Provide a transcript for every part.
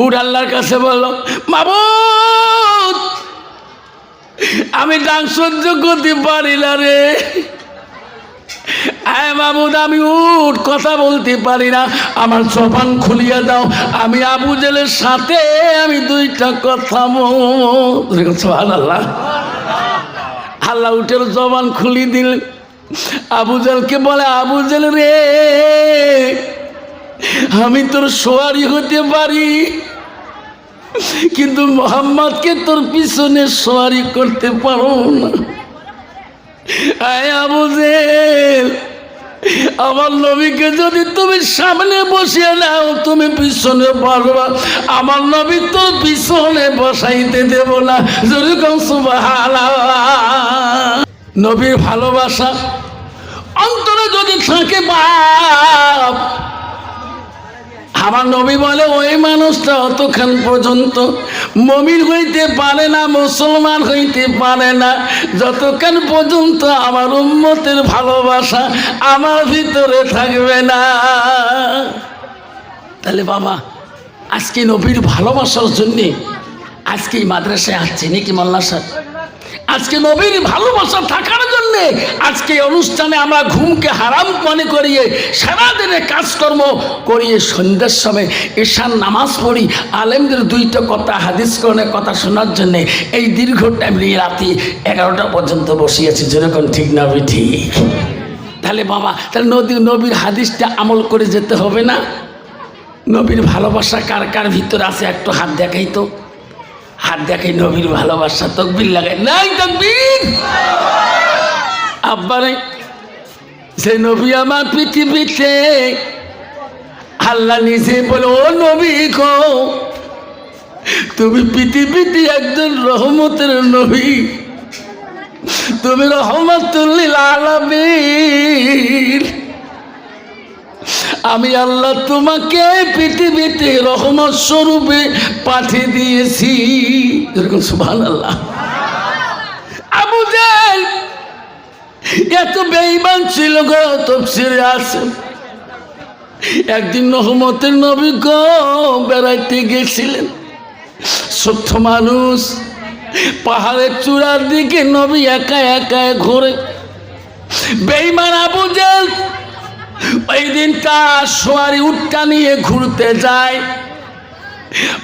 উট আল্লাহর কাছে বলল, মাবুদ, আমি ডাক সহ্য করতে পারি না রে। হ্যাঁ মাবুদ, আমি উঠ কথা বলতে পারি না। আমার জবান খুলিয়ে দাও। আমি আবু জেলের সাথে, আমি দুইটা কথা আল্লাহ আল্লাহ উঠের জবান খুলি দিলেন আবু জেলকে বলে, আবু জেল রে আমি তোর সোয়ারি হতে পারি, কিন্তু মোহাম্মদকে তোর পিছনে সোয়ারি করতে পারো না। আমার নবীকে যদি তুমি সামনে বসিয়ে নাও, তুমি পিছনে বসবা আমার নবী তোর পিছনে বসাইতে দেব না যদি নবীর ভালোবাসা অন্তরে যদি থাকে বাপ আমার নবী বলে, ওই মানুষটা অতক্ষণ পর্যন্ত মমিন হইতে পারে না, মুসলমান হইতে পারে না। যতক্ষণ পর্যন্ত আমার উন্মতের ভালোবাসা আমার ভিতরে থাকবে না। তাহলে বাবা, আজকে নবীর ভালোবাসার জন্যে আজকে এই মাদ্রাসায় আসছে, নাকি মোল্লা সাহেব আজকে নবীর ভালোবাসা থাকার জন্য আজকে অনুষ্ঠানে আমরা ঘুমকে হারাম মনে করিয়ে সারাদিনে কাজকর্ম করিয়ে সন্ধ্যার সময় ঈশান নামাজ পড়ি, আলেমদের দুইটা কথা, হাদিস করণের কথা শোনার জন্য এই দীর্ঘ টাইম নিয়ে রাতে এগারোটা পর্যন্ত বসিয়েছি। যেরকম ঠিক না ঠিক? তাহলে বাবা, তাহলে নদী, নবীর হাদিসটা আমল করে যেতে হবে না? নবীর ভালোবাসা কার কার ভিতরে আছে? একটু হাত দেখাই তো। হাত দেখাই নবীর ভালোবাসা তকবির লাগাই নাই তকবির! আব্বারে সে নবী আমার পৃথিবীতে, আল্লাহ নিজে বলে, ও নবী গো, তুমি পৃথিবীতে একজন রহমতের নবী। তুমি রহমতুল্লিল আলামিন। আমি আল্লাহ তোমাকে পৃথিবীতে রহমত স্বরূপে পাঠিয়ে দিয়েছি। এরকম সুভান আল্লাহ আবু এত বেঈমান ছিল গো তফসিরে আছে একদিন রহমতের নবী গো বেড়াইতে গেছিলেন। সত্য মানুষ, পাহাড়ের চূড়ার দিকে নবী একা একা ঘোরে। বেঈমান আবু জাল ওই দিন তার সোয়ারি উটটা নিয়ে ঘুরতে যায়।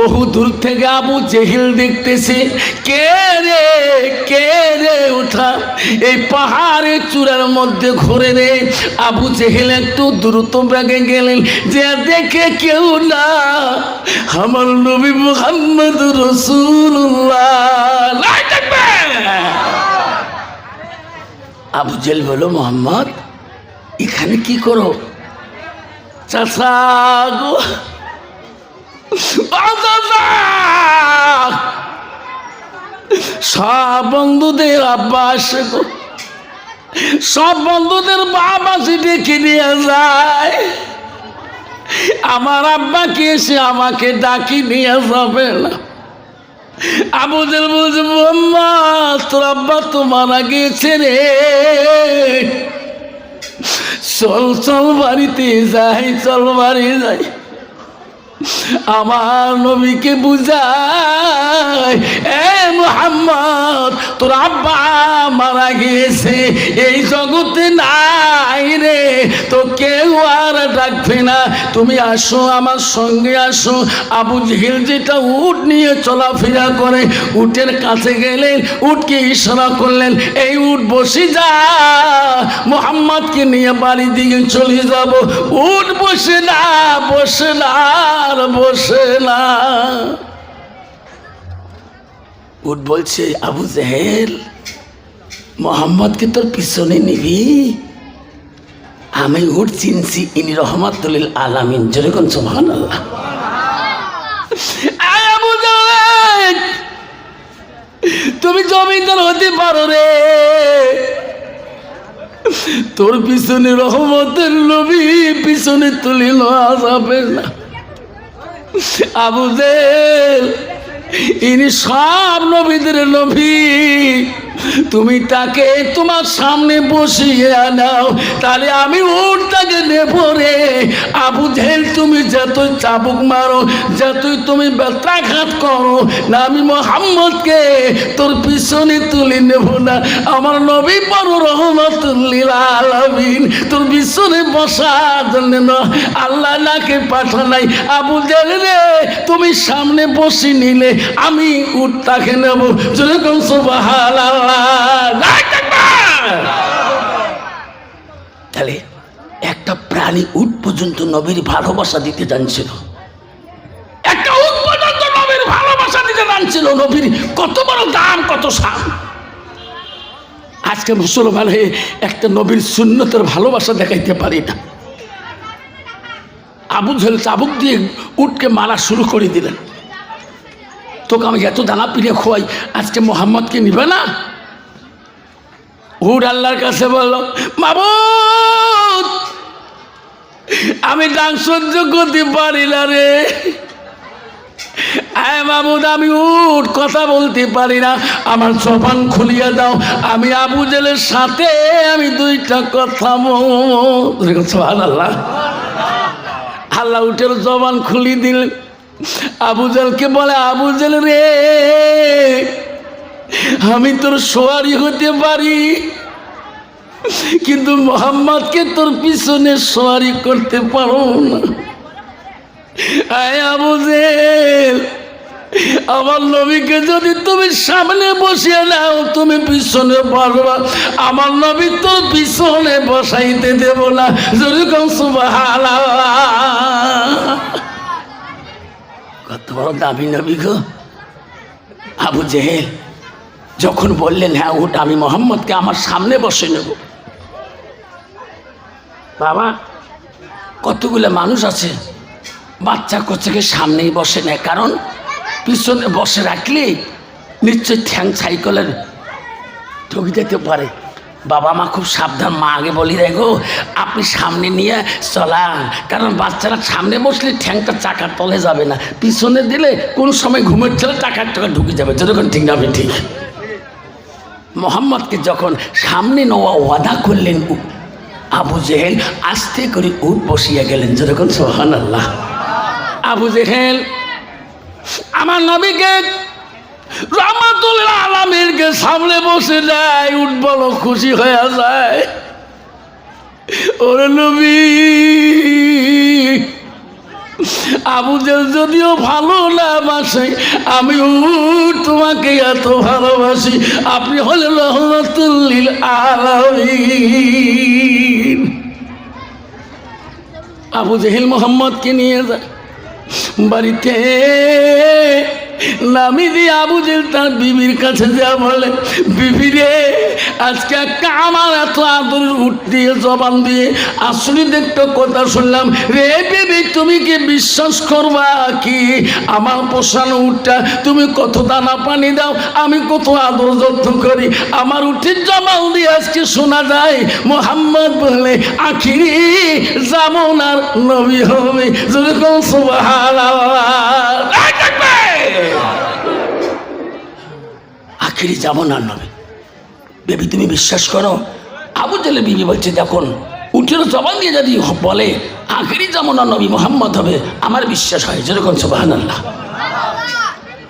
বহু দূর থেকে আবু জেহিল দেখতেছে, কে রে কে রে উঠা? এই পাহাড়ের চূড়ার মধ্যে ঘুরে রে আবু জেহিল একটু দ্রুত ব্যাগে গেলেন, যে দেখে কেউ না। আমার নবী মোহাম্মদ রসুল্লাহ আবু জেল বলো মোহাম্মদ এখানে কি করো? চাষা গো। সব বন্ধুদের আব্বা আসে গো। সব বন্ধুদের বাবা ডেকে নিয়ে যায়। আমার আব্বাকে এসে আমাকে ডাকি নিয়ে যাবে না। আবুদের বলছে, মোহাম্মদ, তোর আব্বা তো মারা রে। চল চল বাড়িতে যাই চল বাড়ি যাই। আমার নবীকে বুঝাই, এ মোহাম্মদ, তোর আব্বা মারা গিয়েছে, এই জগতে নাই রে, তো কেউ আর ডাকবে না। তুমি আসো, আমার সঙ্গে আসো। আবু জহিল যেটা উট নিয়ে চলাফেরা করে, উটের কাছে গেলেন, উটকে ইশারা করলেন, এই উট বসে যা, মোহাম্মদকে নিয়ে বাড়ি দিকে চলে যাব। উট বসে না বসে না। আর বসে না। উট বলছে, আবু জেহেল মোহাম্মদকে তোর পিছনে নিবি? আমি উঠ চিনছি, ইনি রহমাতুল আলামিন। যেরকম সোহান আল্লাহ তুমি জমিদার হতে পারো রে। তোর পিছনে রহমতের নবী, পিছনে তুলিল যাবে না। আবু জেল ইনি সব নবীদের নবী। তুমি তাকে তোমার সামনে বসিয়ে আনাও তাহলে আমি উঠটাকে নেব রে। আবু জেল তুমি যতই চাবুক মারো, যতই তুমি ব্যথাঘাত করো, না আমি মোহাম্মদকে তোর পিছনে তুলে নেব না। আমার নবী বড় রহমতুল্লিল আলামিন তোর পিছনে বসার জন্য না, আল্লাহ নাকে পাঠানাই। আবু জেল রে, তুমি সামনে বসে নিলে আমি উঠটাকে নেব। যেরকম সুবাহান তাহলে একটা প্রাণী উট পর্যন্ত নবীর ভালোবাসা দিতে জানছিল। একটা উট পর্যন্ত নবীর ভালোবাসা দিতে জানছিল। নবীর কত বড় দাম, কত সাম। আজকে মুসলমান হয়ে একটা নবীর শূন্যতের ভালোবাসা দেখাইতে পারি না। আবু ঝেল চাবুক দিয়ে উটকে মারা শুরু করে দিলেন। তোকে আমি এত দানা পিড়ে খোয়াই, আজকে মোহাম্মদকে নিবে না? উট আল্লাহর কাছে বলল, মাবুদ, আমি ডাক সহ্য করতে পারি না রে। হ্যাঁ মাবুদ, আমি উঠ কথা বলতে পারি না। আমার জবান খুলিয়ে দাও। আমি আবু জেলের সাথে, আমি দুইটা কথা আল্লাহ আল্লাহ উঠের জবান খুলি দিলেন। আবু জালকে বলে, আবু জাল রে আমি তোর সোয়ারি হতে পারি। কিন্তু মোহাম্মদকে তোর পিছনে সোয়ারি করতে পারো না। আমার নবীকে যদি তুমি সামনে বসিয়ে নাও, তুমি পিছনে বসবা আমার নবী তোর পিছনে বসাইতে দেব না। যদি কত বড় দাবি নবী গো। আবু জেহেল যখন বললেন হ্যাঁ উঠ, আমি মোহাম্মদকে আমার সামনে বসে নেব। বাবা, কতগুলো মানুষ আছে, বাচ্চা কোচেকে সামনেই বসে নেয়। কারণ পিছনে বসে রাখলে নিশ্চয়ই ঠ্যাং সাইকেলের ঠকে যেতে পারে। বাবা মা খুব সাবধান, মা আগে বলি, দেখো, আপনি সামনে নিয়ে চলান। কারণ বাচ্চারা সামনে বসলে ঠ্যাংটা চাকার তলে যাবে না। পিছনে দিলে কোন সময় ঘুমের ছেলে টাকার টাকা ঢুকে যাবে। যতক্ষণ ঠিক না ঠিক। মোহাম্মদকে যখন সামনে নেওয়া ওয়াদা করলেন, আবু জেহেল আস্তে করে উঠ বসিয়া গেলেন যেরকম সোহান আল্লাহ আবু জেহেল, আমার নবীকে রহমাতুল্লাহ আলমীরকে সামনে বসে যায় উঠ বড় খুশি হয়ে যায়। ওরে নবী, আবু জেল যদিও ভালো না বাসে আমি উঠ তোমাকে এত ভালোবাসি আপনি হলেন রহমতুল্লিল আলামিন। আবু জেহিল মোহাম্মদকে নিয়ে যায়। বাড়িতে নামি দিয়ে আবু জেল তার বিবির কাছে যা বলে, বিবি রে, আজকে একটা আমার এত আদর উঠ জবান দিয়ে কথা শুনলাম। রে বিবি, তুমি কি বিশ্বাস করবা কি? আমার পোষানো উঠটা তুমি কত দানা পানি দাও, আমি কত আদর যত্ন করি। আমার উঠের জবান দিয়ে আজকে শোনা যায়, মোহাম্মদ বলে, আখিরি জামনার নবী হবে। যেরকম সুবহানাল্লাহ আখিরি জামনার নবী। বেবি, তুমি বিশ্বাস করো? আবু জেলে বিবি বলছে যখন উঠের জবান দিয়ে যদি বলে, আখিরি জামনার নবী মোহাম্মদ হবে, আমার বিশ্বাস হয়, যেরকম সুবাহান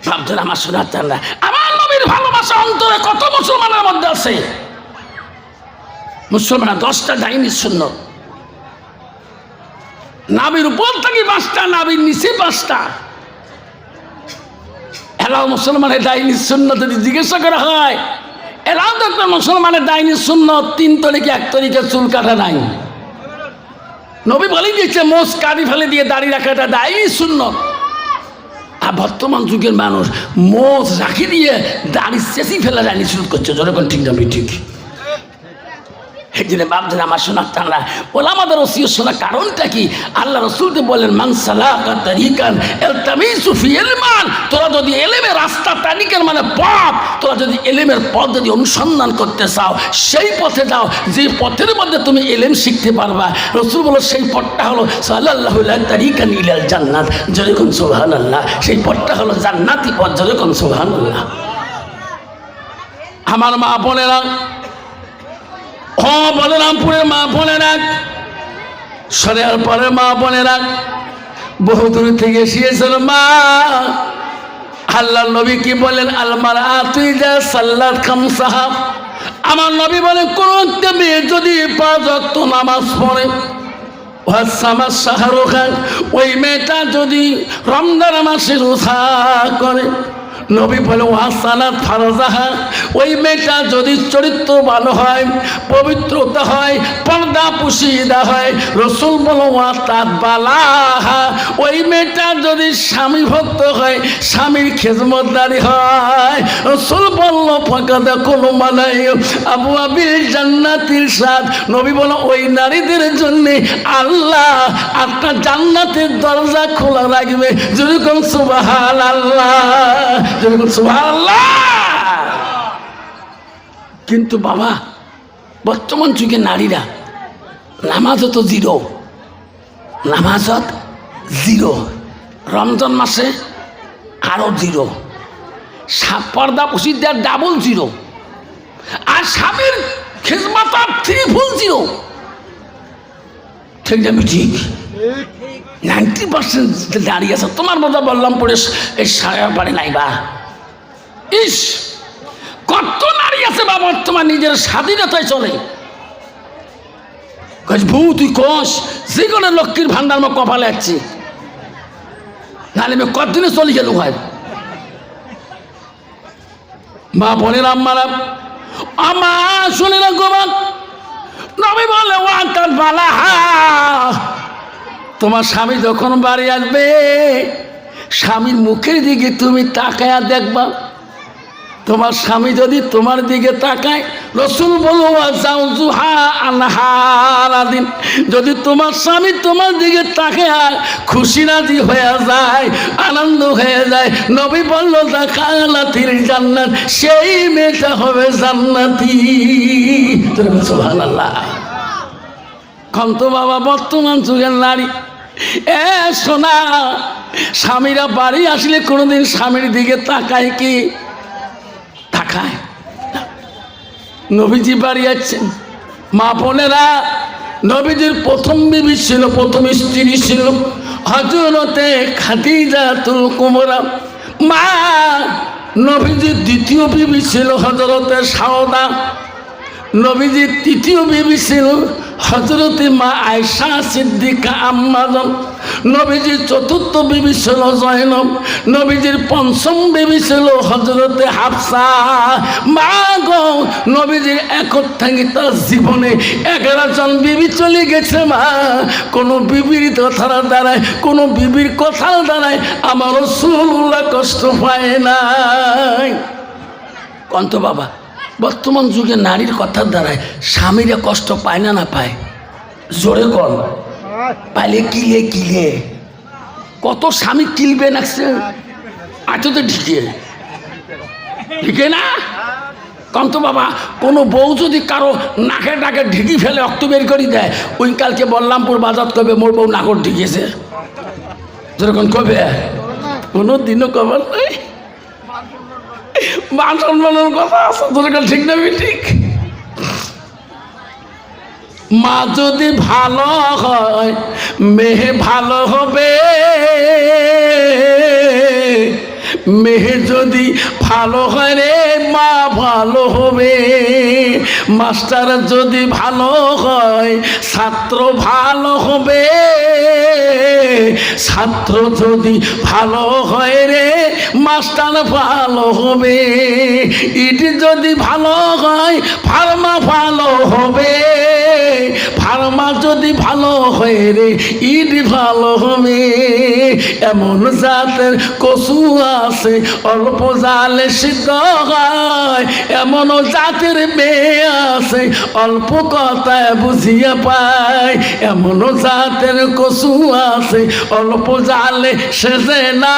ভাবছেন আমার শোনার চান না আমার নবীর ভালোবাসা অন্তরে কত মুসলমানের মধ্যে আছে? মুসলমান দশটা ডাইনি শূন্য। নাবির উপর থেকে পাঁচটা, নাবির নিচে পাঁচটা। এলাও মুসলমানের ডাইনি শূন্য যদি জিজ্ঞাসা করা হয়, এলাও তো একটা মুসলমানের ডাইনি শূন্য তিন তরিকে, এক তরিকে চুল কাটা নাই। নবী বলেই দিয়েছে, মোষ কাঁদি ফেলে দিয়ে দাড়ি রাখাটা ডাইনি শূন্য আর বর্তমান যুগের মানুষ মোষ রাখি দিয়ে দাঁড়িয়ে চেঁচি ফেলে ডাইনি শুরু করছে। যখন ঠিক না ঠিক? এই জন্য বাপদের আমার শোনার টানা বলে, আমাদের ওসিও শোনা কারণটা কি? আল্লাহ রসুলকে বলেন মানসালা তারিকান এল তামিসু ফি ইলমান। তোরা যদি এলেমের রাস্তা তারিকের মানে পথ, তোরা যদি এলেমের পথ যদি অনুসন্ধান করতে চাও, সেই পথে যাও, যে পথের মধ্যে তুমি এলেম শিখতে পারবা। রসুল বলো সেই পথটা হলো সাল্লাহ তারিকান ইলাল জান্নাত। যেরকম সোহান আল্লাহ সেই পথটা হলো জান্নাতি পথ, যেরকম সোহান আল্লাহ আমার মা বোনেরা ও বলরামপুরের মা বোনেরা। সরেয়ার পরে মা বোনেরা। বহু দূর থেকে এসেছিল মা। আল্লাহ নবী কি বলেন? আলমার আতুই যা সাল্লাত খাম সাহাব আমার নবী বলেন কোন একটা মেয়ে যদি পাঁচ অক্ত নামাজ পড়ে ওয়াসামাস শাহরুখ খান, ওই মেয়েটা যদি রমজান মাসে রোজা করে নবী বলে ওয়াসানাত ফারজাহা। ওই মেয়েটা যদি চরিত্র ভালো হয়, পবিত্রতা হয়, পর্দা পুষিদা হয়, রসুল বলো ওয়াতাত বালাহা ওই মেয়েটা যদি স্বামী ভক্ত হয়, স্বামীর খেজমতদারি হয়, রসুল বলল, ফাঁকাদা কোনো মানাই আবু আবির জান্নাতির স্বাদ। নবী বলো, ওই নারীদের জন্য আল্লাহ আপনার জান্নাতের দরজা খোলা রাখবে। যেরকম যেরকম আল্লাহ কিন্তু বাবা, বর্তমান যুগে নারীরা নামাজও তো জিরো নামাজত জিরো, রমজান মাসে আরও জিরো পর্দা পুষিদার ডাবল জিরো, আর স্বামীর খেজমাতার থ্রি ফুল জিরো। ঠিক না ঠিক। নাইনটি পার্সেন্ট দাঁড়িয়ে আছে, তোমার মতো বললাম পরে এই বাড়ি নাই বা। ইস, কত নারী আছে বা বর্তমান নিজের স্বাধীনতায় চলে। বউ তুই কস যে কোনো লক্ষ্মীর ভান্ডার মা কপালে যাচ্ছে নাহলে আমি কতদিনে চলে গেল হয় মা বোনের আম্মারা আমা শুনে না গোবান নবী বলে ওয়ান্তার বালাহা তোমার স্বামী যখন বাড়ি আসবে, স্বামীর মুখের দিকে তুমি তাকায়া দেখবা। তোমার স্বামী যদি তোমার দিকে তাকায়, রসুল বলো যদি তোমার স্বামী তোমার দিকে তাকায় খুশি রাজি হয়ে যায়, আনন্দ হয়ে যায়, নবী বলল দেখালাতির জান্নাত, সেই মেয়েটা হবে জান্নাতি। সুবহানাল্লাহ। কন্ত বাবা, বর্তমান যুগের নারী। এ, সোনা, স্বামীরা বাড়ি আসলে কোনোদিন স্বামীর দিকে তাকায় কি? তাকায় নবীজি বাড়ি যাচ্ছেন মা বোনেরা, নবীজির প্রথম বিবি ছিল, প্রথম স্ত্রী ছিল হজরতে খাদিজা তুল কুমরা। মা, নবীজির দ্বিতীয় বিবি ছিল হজরতে সাওদা নবীজির তৃতীয় বিবি ছিল হজরতে মা আয়সা সিদ্দিকা আম্মাজন নবীজির চতুর্থ বিবি ছিল জয়নব, নবীজির পঞ্চম বিবি ছিল হজরতে হাফসা। মা গো, নবীজির তার জীবনে এগারো জন বিবি চলে গেছে মা। কোনো বিবির কথার দ্বারায়, কোনো বিবির কথার দ্বারায় আমার রসুল্লাহ কষ্ট পায় নাই। কন্ত বাবা বর্তমান যুগে নারীর কথার দ্বারায় স্বামীরা কষ্ট পায় না না পায়? জোরে কর পাইলে কিলে কিলে। কত স্বামী কিলবে নাকছে আছো তো ঢিকে। ঢিকে না? কন্ত বাবা, কোনো বউ যদি কারও নাকে ডাকে ঢিকি ফেলে, রক্ত বের করে দেয়, ওই কালকে বললামপুর বাজার কবে মোর বউ নাকর ঢিকেছে? যেরকম কবে? কোনো দিনও কবার নাই। মান সম্মানের কথা আছে, তোর ঠিক না ঠিক? মা যদি ভালো হয় মেহে ভালো হবে। মেয়ে যদি ভালো হয় রে, মা ভালো হবে। মাস্টার যদি ভালো হয়, ছাত্র ভালো হবে। ছাত্র যদি ভালো হয় রে, মাস্টার ভালো হবে। ইট যদি ভালো হয়, ফার্মা ভালো হবে। ভালো হয় রে ইট ভালো হবে। এমন জাতের কচু আছে, অল্প জালে সিদ্ধ হয়। এমন জাতের মেয়ে আছে, অল্প কথায় বুঝিয়ে পায়। এমন জাতের কচু আছে, অল্প জালে সেজে না।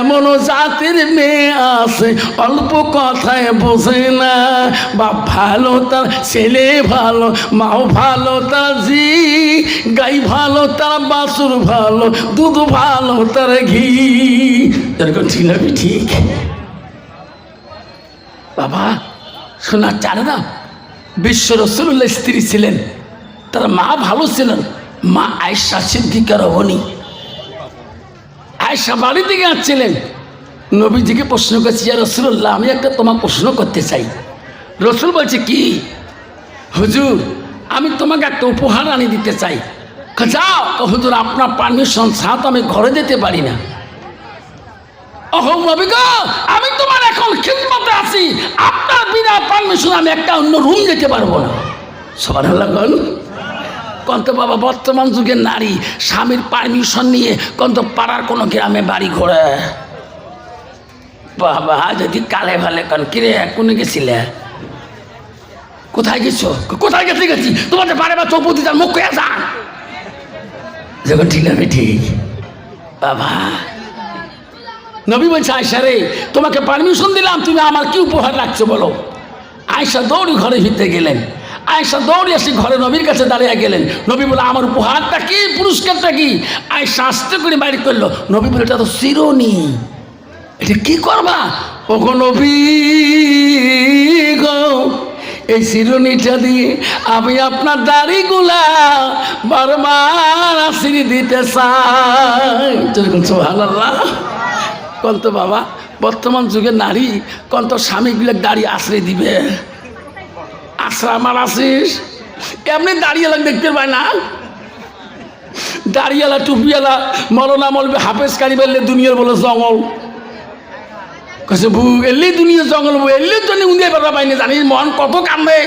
এমন জাতির মেয়ে আছে, অল্প কথায় বোঝে না। বাপ ভালো, তার ছেলে ভালো, মাও ভালো, তার জি গাই ভালো, তার বাসুর ভালো, দুধ ভালো, তার ঘি। এরকম ঠিক না ঠিক? বাবা শোনার চারে না, বিশ্ব রসুল্লাহ স্ত্রী ছিলেন, তার মা ভালো ছিলেন, মা আয়সা সিদ্দিকার অবনী। আয়সা বাড়ি থেকে আসছিলেন। নবীজিকে প্রশ্ন করছি, ইয়া রসুল্লাহ, আমি একটা তোমার প্রশ্ন করতে চাই। রসুল বলছে, কি? হুজুর আমি তোমাকে একটা উপহার আনি দিতে চাই। যাও হুজুর, আপনার পারমিশন ছাড়া তো আমি ঘরে যেতে পারি না। আমি তোমার এখন খিদমতে আছি। আপনার বিনা পারমিশন আমি একটা অন্য রুম যেতে পারব না। সবার লাগন কন্ত বাবা, বর্তমান যুগের নারী, স্বামীর পারমিশন নিয়ে কন্ত পাড়ার কোনো গ্রামে বাড়ি ঘোরে। বাবা, যদি কালে ভালে কন, কিরে, কোনে গেছিলে? কোথায় গেছো? কোথায় গেছি গেছি? তোমাদের বারে বা চৌপতি তার মুখ হয়ে যান যখন ঠিক না ঠিক। বাবা। নবী বলছে আয়সা রে, তোমাকে পারমিশন দিলাম, তুমি আমার কি উপহার রাখছো বলো? আয়সা দৌড়ি ঘরে ভিতরে গেলেন। আয়সা দৌড়ি এসে ঘরে নবীর কাছে দাঁড়িয়ে গেলেন। নবী বলে আমার উপহারটা কি? পুরস্কারটা কি? আয়সা আস্তে করে বাইরে করল। নবী বলে এটা তো শিরোনি। এটা কি করবা? ও গো নবী এই শিরোনিটা দিয়ে আমি আপনার দাড়িগুলা বারবার আশিরি দিতে চাই। ভালো কন্ত বাবা, বর্তমান যুগের নারী কন্ত স্বামীগুলো দাড়ি আশ্রয় দিবে। আশ্রা আমার আসিস এমনি দাঁড়িয়ে দেখতে পায় না। দাঁড়িয়েলা টুপিয়ালা মরনা মলবে হাফেজ কারি বেললে দুনিয়ার বলে জঙ্গল। কাছে বু এলি দুনিয়া জঙ্গল বু এলি জন্য উন্দিয়ে বেড়া পাইনি জানি মন কত কান্দে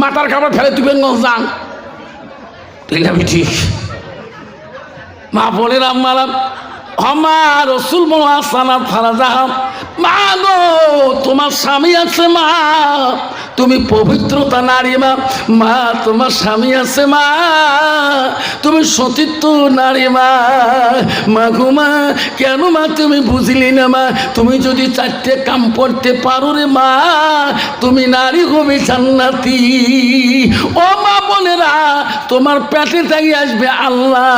মাথার খাবার ফেলে তুই যান। ঠিক ঠিক মা বোনের আম্মারাম আমার রসুল মহাসানাত ফারাজাহাম মা গো, তোমার স্বামী আছে মা। তুমি পবিত্রতা নারী মা। মা, তোমার স্বামী আছে মা। তুমি সতীত্ব নারী মা। মা গো মা, কেন মা তুমি বুঝলি না মা? তুমি যদি চারটে কাম করতে পারো রে মা, তুমি নারী হবে জান্নাতি। ও মা বোনেরা, তোমার পেটে থাকি আসবে আল্লাহ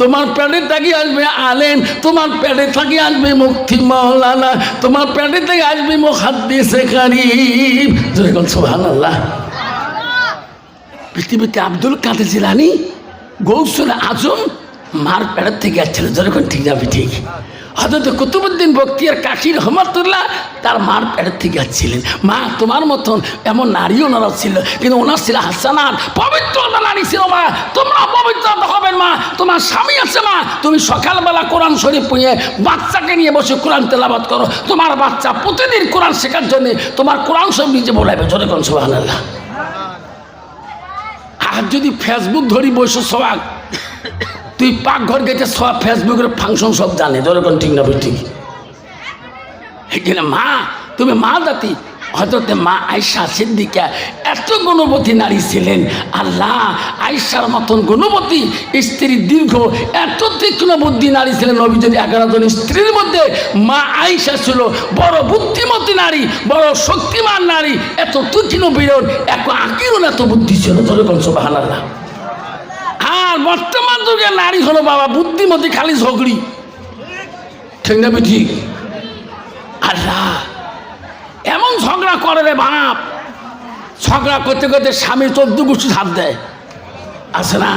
তোমার পেটে থাকি আসবে আলেন তোমার পেটে থাকি আসবে মুক্তি মৌলানা। তোমার পেটে থেকে আসবে মুহাদ্দিসে কারিম যেরকম সোহান আল্লাহ পৃথিবীতে আব্দুল কাদের জিলানি, গৌসুল আজম মার পেড়ার থেকে আসছিল। যখন ঠিক যাবে ঠিক। হজরত কুতুবুদ্দিন বক্তিয়ার কাশির রহমতুল্লাহ তার মার পেটের থেকে আসছিলেন মা, তোমার মতন এমন নারী ওনারা ছিল, কিন্তু ওনার ছিল হাসানার পবিত্রতা নারী ছিল মা তোমরা পবিত্রতা হবেন মা, তোমার স্বামী আছে মা। তুমি সকালবেলা কোরআন শরীফ পুঁয়ে বাচ্চাকে নিয়ে বসে কোরআন তেলাবাদ করো। তোমার বাচ্চা প্রতিদিন কোরআন শেখার জন্য তোমার কোরআন সব নিজে যেরকম সুবাহ আল্লাহ আর যদি ফেসবুক ধরি বসে সবাই তুই পাকঘর গেছে সব ফেসবুকের ফাংশন সব জানে যেরকম ঠিক না ঠিক এখানে মা, তুমি মা জাতি? হজরতে মা আয়সা সিদ্দিকা এত গুণবতী নারী ছিলেন, আল্লাহ আয়সার মতন গুণবতী স্ত্রী দীর্ঘ, এত তীক্ষ্ণ বুদ্ধি নারী ছিলেন নবী যদি এগারো জন স্ত্রীর মধ্যে মা আয়সা ছিল বড় বুদ্ধিমতী নারী, বড় শক্তিমান নারী, এত তীক্ষ্ণ বিরোধ, এত আকিরও এত বুদ্ধি ছিল যেরকম সোবাহ আল্লাহ আর বর্তমান যুগে নারী হলো বাবা বুদ্ধিমতি খালি ঝগড়ি। ঠিক না ঠিক আল্লাহ, এমন ঝগড়া করে রে বাপ। ঝগড়া করতে করতে স্বামী চোদ্দ গোষ্ঠী হাত দেয়। আছে না?